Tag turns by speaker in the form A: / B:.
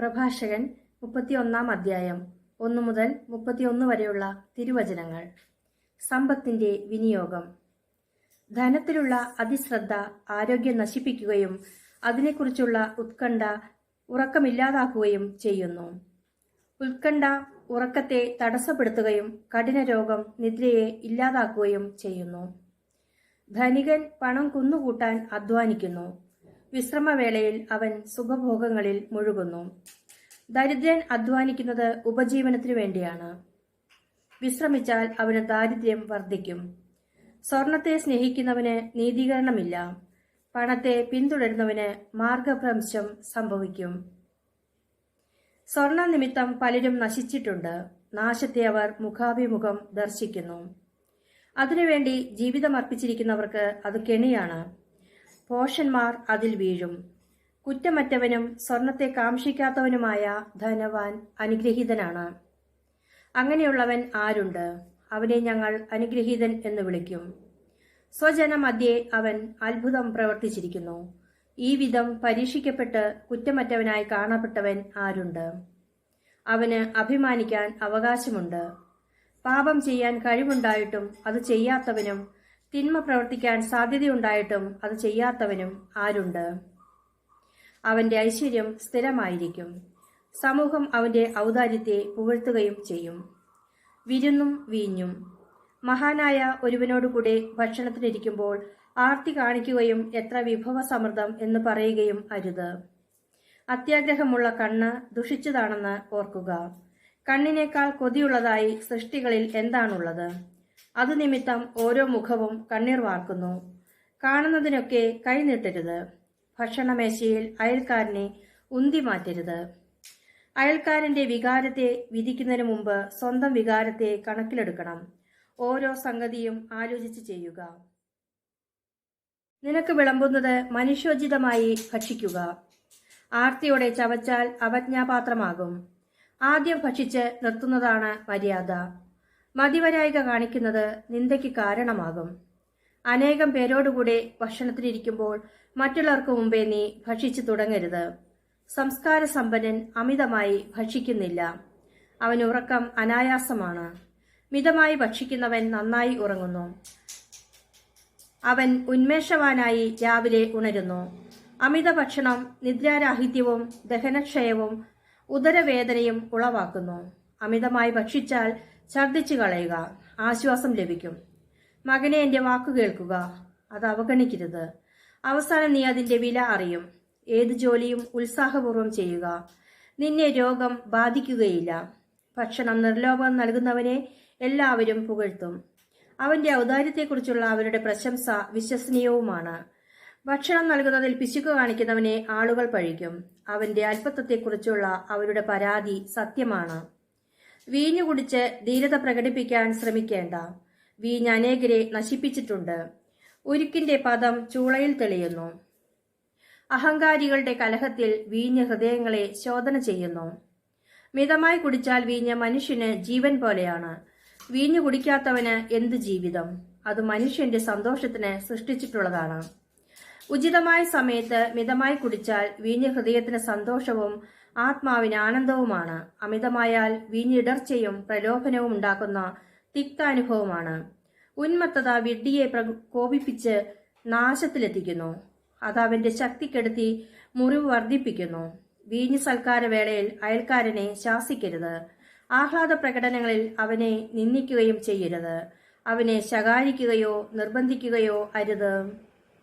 A: പ്രഭാഷകൻ മുപ്പത്തിയൊന്നാം അധ്യായം ഒന്നു മുതൽ മുപ്പത്തിയൊന്ന് വരെയുള്ള തിരുവചനങ്ങൾ. സമ്പത്തിന്റെ വിനിയോഗം. ധനത്തിലുള്ള അതിശ്രദ്ധ ആരോഗ്യം നശിപ്പിക്കുകയും അതിനെക്കുറിച്ചുള്ള ഉത്കണ്ഠ ഉറക്കമില്ലാതാക്കുകയും ചെയ്യുന്നു. ഉത്കണ്ഠ ഉറക്കത്തെ തടസ്സപ്പെടുത്തുകയും കഠിനരോഗം നിദ്രയെ ഇല്ലാതാക്കുകയും ചെയ്യുന്നു. ധനികൻ പണം കുന്നുകൂട്ടാൻ അധ്വാനിക്കുന്നു. വിശ്രമവേളയിൽ അവൻ സുഖഭോഗങ്ങളിൽ മുഴുകുന്നു. ദരിദ്രൻ അധ്വാനിക്കുന്നത് ഉപജീവനത്തിനു വേണ്ടിയാണ്. വിശ്രമിച്ചാൽ അവന് ദാരിദ്ര്യം വർദ്ധിക്കും. സ്വർണത്തെ സ്നേഹിക്കുന്നവന് നീതീകരണമില്ല. പണത്തെ പിന്തുടരുന്നവന് മാർഗഭ്രംശം സംഭവിക്കും. സ്വർണ നിമിത്തം പലരും നശിച്ചിട്ടുണ്ട്. നാശത്തെ അവർ മുഖാഭിമുഖം ദർശിക്കുന്നു. അതിനുവേണ്ടി ജീവിതം അർപ്പിച്ചിരിക്കുന്നവർക്ക് അത് കെണിയാണ്. പോഷന്മാർ അതിൽ വീഴും. കുറ്റമറ്റവനും സ്വർണത്തെ കാംക്ഷിക്കാത്തവനുമായ ധനവാൻ അനുഗ്രഹീതനാണ്. അങ്ങനെയുള്ളവൻ ആരുണ്ട്? അവനെ ഞങ്ങൾ അനുഗ്രഹീതൻ എന്ന് വിളിക്കും. സ്വജനമധ്യേ അവൻ അത്ഭുതം പ്രവർത്തിച്ചിരിക്കുന്നു. ഈ വിധം പരീക്ഷിക്കപ്പെട്ട് കുറ്റമറ്റവനായി കാണപ്പെട്ടവൻ ആരുണ്ട്? അവന് അഭിമാനിക്കാൻ അവകാശമുണ്ട്. പാപം ചെയ്യാൻ കഴിവുണ്ടായിട്ടും അത് ചെയ്യാത്തവനും തിന്മ പ്രവർത്തിക്കാൻ സാധ്യതയുണ്ടായിട്ടും അത് ചെയ്യാത്തവനും ആരുണ്ട്? അവന്റെ ഐശ്വര്യം സ്ഥിരമായിരിക്കും. സമൂഹം അവന്റെ ഔദാര്യത്തെ പുകഴ്ത്തുകയും ചെയ്യും. വിരുന്നും വീഞ്ഞും. മഹാനായ ഒരുവനോടുകൂടെ ഭക്ഷണത്തിനിരിക്കുമ്പോൾ ആർത്തി കാണിക്കുകയും എത്ര വിഭവസമൃദ്ധം എന്ന് പറയുകയും അരുത്. അത്യാഗ്രഹമുള്ള കണ്ണ് ദുഷിച്ചതാണെന്ന് ഓർക്കുക. കണ്ണിനേക്കാൾ കൊതിയുള്ളതായി സൃഷ്ടികളിൽ എന്താണുള്ളത്? അത് നിമിത്തം ഓരോ മുഖവും കണ്ണീർ വാർക്കുന്നു. കാണുന്നതിനൊക്കെ കൈനീട്ടരുത് ഭക്ഷണമേശയിൽ അയൽക്കാരനെ ഉന്തി മാറ്റരുത്. അയൽക്കാരന്റെ വികാരത്തെ വിധിക്കുന്നതിന് മുമ്പ് സ്വന്തം വികാരത്തെ കണക്കിലെടുക്കണം. ഓരോ സംഗതിയും ആലോചിച്ച് ചെയ്യുക. നിനക്ക് വിളമ്പുന്നത് മനുഷ്യോചിതമായി ഭക്ഷിക്കുക. ആർത്തിയോടെ ചവച്ചാൽ അവജ്ഞാപാത്രമാകും ആദ്യം ഭക്ഷിച്ച് നിർത്തുന്നതാണ് മര്യാദ. മതിവരായിക കാണിക്കുന്നത് നിന്ദയ്ക്ക് കാരണമാകും. അനേകം പേരോടുകൂടെ ഭക്ഷണത്തിനിരിക്കുമ്പോൾ മറ്റുള്ളവർക്ക് മുമ്പേ നീ ഭക്ഷിച്ചു തുടങ്ങരുത്. സംസ്കാര സമ്പന്നൻ അമിതമായി ഭക്ഷിക്കുന്നില്ല. അവൻ ഉറക്കം അനായാസമാണ്. മിതമായി ഭക്ഷിക്കുന്നവൻ നന്നായി ഉറങ്ങുന്നു. അവൻ ഉന്മേഷവാനായി രാവിലെ ഉണരുന്നു. അമിത ഭക്ഷണം നിദ്രാരാഹിത്യവും ദഹനക്ഷയവും ഉദരവേദനയും ഉളവാക്കുന്നു. അമിതമായി ഭക്ഷിച്ചാൽ ഛർദ്ദിച്ചു കളയുക. ആശ്വാസം ലഭിക്കും. മകനെ എന്റെ വാക്കു കേൾക്കുക. അത് അവഗണിക്കരുത്. അവസാനം നീ അതിന്റെ വില അറിയും. ഏത് ജോലിയും ഉത്സാഹപൂർവം ചെയ്യുക. നിന്നെ രോഗം ബാധിക്കുകയില്ല. ഭക്ഷണം നിർലോഭം നൽകുന്നവനെ എല്ലാവരും പുകഴ്ത്തും. അവന്റെ ഔദാര്യത്തെക്കുറിച്ചുള്ള അവരുടെ പ്രശംസ വിശ്വസനീയവുമാണ്. ഭക്ഷണം നൽകുന്നതിൽ പിശുക്ക് കാണിക്കുന്നവനെ ആളുകൾ പഴിക്കും. അവന്റെ അല്പത്വത്തെക്കുറിച്ചുള്ള അവരുടെ പരാതി സത്യമാണ്. വീഞ്ഞു കുടിച്ച് ധീരത പ്രകടിപ്പിക്കാൻ ശ്രമിക്കേണ്ട. വീഞ്ഞ് അനേകരെ നശിപ്പിച്ചിട്ടുണ്ട്. ഉരുക്കിന്റെ പദം ചൂളയിൽ തെളിയുന്നു. അഹങ്കാരികളുടെ കലഹത്തിൽ വീഞ്ഞ് ഹൃദയങ്ങളെ ശോധന ചെയ്യുന്നു. മിതമായി കുടിച്ചാൽ വീഞ്ഞ് മനുഷ്യന് ജീവൻ പോലെയാണ്. വീഞ്ഞു കുടിക്കാത്തവന് എന്ത് ജീവിതം? അത് മനുഷ്യന്റെ സന്തോഷത്തിന് സൃഷ്ടിച്ചിട്ടുള്ളതാണ്. ഉചിതമായ സമയത്ത് മിതമായി കുടിച്ചാൽ വീഞ്ഞ് ഹൃദയത്തിന് സന്തോഷവും ആത്മാവിന് ആനന്ദവുമാണ്. അമിതമായാൽ വീഞ്ഞ് ഇടർച്ചയും പ്രലോഭനവും ഉണ്ടാക്കുന്ന തിക്താനുഭവമാണ് ഉന്മത്തത വിഡ്ഢിയെ കോപിപ്പിച്ച് നാശത്തിലെത്തിക്കുന്നു. അത് അവന്റെ ശക്തിക്കെടുത്തി മുറിവ് വർദ്ധിപ്പിക്കുന്നു. വീഞ്ഞ് സൽക്കാര വേളയിൽ അയൽക്കാരനെ ശാസിക്കരുത്. ആഹ്ലാദ പ്രകടനങ്ങളിൽ അവനെ നിന്ദിക്കുകയും ചെയ്യരുത്. അവനെ ശകാരിക്കുകയോ നിർബന്ധിക്കുകയോ അരുത്.